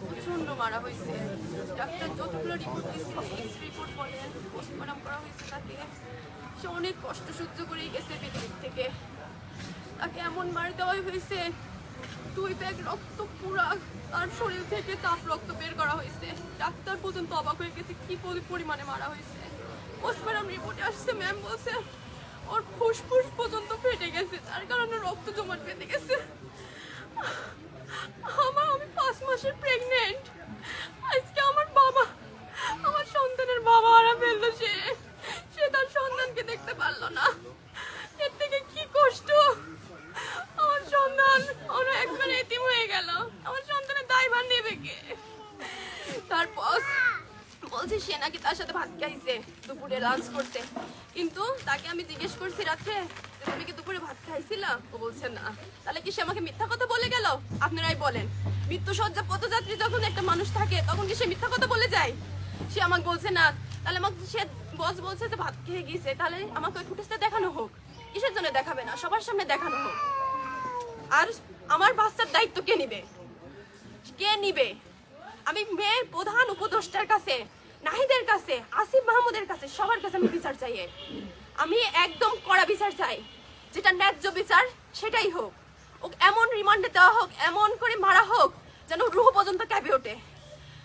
প্রচণ্ড মারা হয়েছে। ডাক্তার যতগুলো রিপোর্ট দিচ্ছে রিপোর্ট বলেন পোস্টমর্টম করা হয়েছে তাকে সে অনেক কষ্ট সহ্য করেই গেছে পৃথিবীর থেকে। তাকে এমন মার দেওয়া হয়েছে দুই ব্যাগ রক্ত পুরা, তার শরীর থেকে তাপ রক্ত বের করা হয়েছে। ডাক্তার পর্যন্ত অবাক হয়ে গেছে কি পরিমাণে মারা হয়েছে। পোস্টমার্টম রিপোর্টে আসছে ম্যাম বলছে, ওর ফুসফুস পর্যন্ত ফেটে গেছে, তার কারণে রক্ত জমাট বেঁধে গেছে আমার আমি পাঁচ মাসের প্রেগনেন্ট আজকে আমার বাবা আমার সন্তানের বাবা হারা ফেলল সে সে তার সন্তানকে দেখতে পারল না এর থেকে কি কষ্ট আমার সন্তান ওরা একবার এতিম হয়ে গেল আমার সন্তানের দায়ভার নেবে কে তারপর বলছে সে নাকি তার সাথে ভাত খাইছে, দুপুরে লাঞ্চ করতে কিন্তু তাকে আমি জিজ্ঞেস করছি রাত্রে যে তুমি কি দুপুরে ভাত খাইছিলা? ও বলছে, না। তাহলে কি সে আমাকে মিথ্যা কথা বলে গেল? আপনারাই বলেন। মৃত্যু সজ্জা পথযাত্রী যখন একটা মানুষ থাকে, তখন কি সে মিথ্যা কথা বলে যায়? সে আমাকে বলছে, না। তাহলে আমাকে সে বস বলছে যে, ভাত খেয়ে গিয়েছে। তাহলে আমাকে ওই ফুটেজটা দেখানো হোক। কিসের জন্য দেখাবে না? সবার সামনে দেখানো হোক। আর আমার বাচ্চার দায়িত্ব কে নিবে? কে নিবে? আমি মেয়ের প্রধান উপদেষ্টার কাছে নাহিদের কাছে, আসিফ মাহমুদের কাছে, সবার কাছে আমি বিচার চাই আমি একদম কড়া বিচার চাই, যেটা ন্যায্য বিচার সেটাই হোক। ও এমন রিমান্ডে দেওয়া হোক, এমন করে মারা হোক, যেন রুহ পর্যন্ত ক্যাপে ওঠে।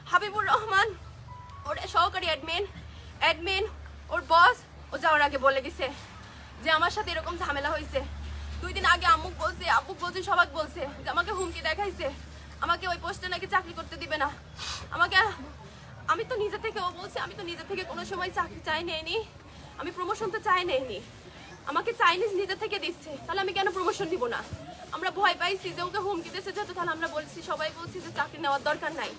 হাবিবুর রহমান, ওর সহকারী অ্যাডমিন অ্যাডমিন ওর বস ও যাওয়ার আগে বলে গেছে যে আমার সাথে এরকম ঝামেলা হয়েছে। দুই দিন আগে আম্মুক বলছে, আব্বুক বলছে, সবাক বলছে, যে আমাকে হুমকি দেখাইছে। আমাকে ওই পোস্টে নাকি চাকরি করতে দিবে না। আমাকে আমি তো নিজে থেকে ও বলছে, আমি তো নিজে থেকে কোনো সময় চাকরি চাই নেইনি। আমি প্রমোশন তো চাই নেইনি। আমাকে চাইনিজ নিজে থেকে দিচ্ছে, তাহলে আমি কেন প্রমোশন দিব না? আমরা ভয় পাইছি যে ওকে হুমকি দিচ্ছে যেহেতু, তাহলে আমরা বলছি, সবাই বলছি যে চাকরি নেওয়ার দরকার নাই।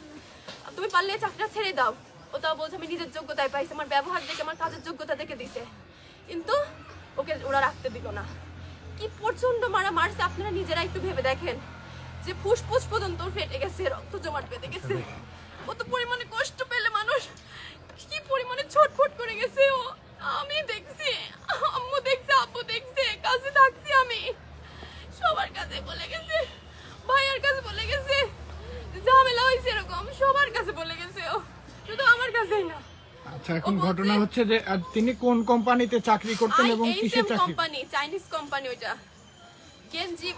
তুমি পারলে চাকরিটা ছেড়ে দাও। ও তাও বলছে, আমি নিজের যোগ্যতায় পাইছি, আমার ব্যবহার দেখে, আমার কাজের যোগ্যতা দেখে দিছে কিন্তু ওকে ওরা রাখতে দিল না। কি প্রচণ্ড মারা মারছে, আপনারা নিজেরা একটু ভেবে দেখেন। যে ফুসফুস পর্যন্ত ফেটে গেছে, রক্ত জমাট বেঁধে গেছে। কত পরিমাণে কষ্ট পেলে মানুষ কি পরিমাণে ছটফট করে গেছে ও আমি দেখছি আম্মু দেখছে আব্বু দেখছে কাছে থাকছি আমি সবার কাছে বলে গেছে ভাইয়ার কাছে বলে গেছে ঝামেলা হয়েছে এরকম সবার কাছে বলে গেছে ও না আচ্ছা এখন ঘটনা হচ্ছে যে তিনি কোন কোম্পানিতে চাকরি করতেন এবং কিসের চাকরি? কোম্পানি চাইনিজ কোম্পানি ওইটা। গেঞ্জি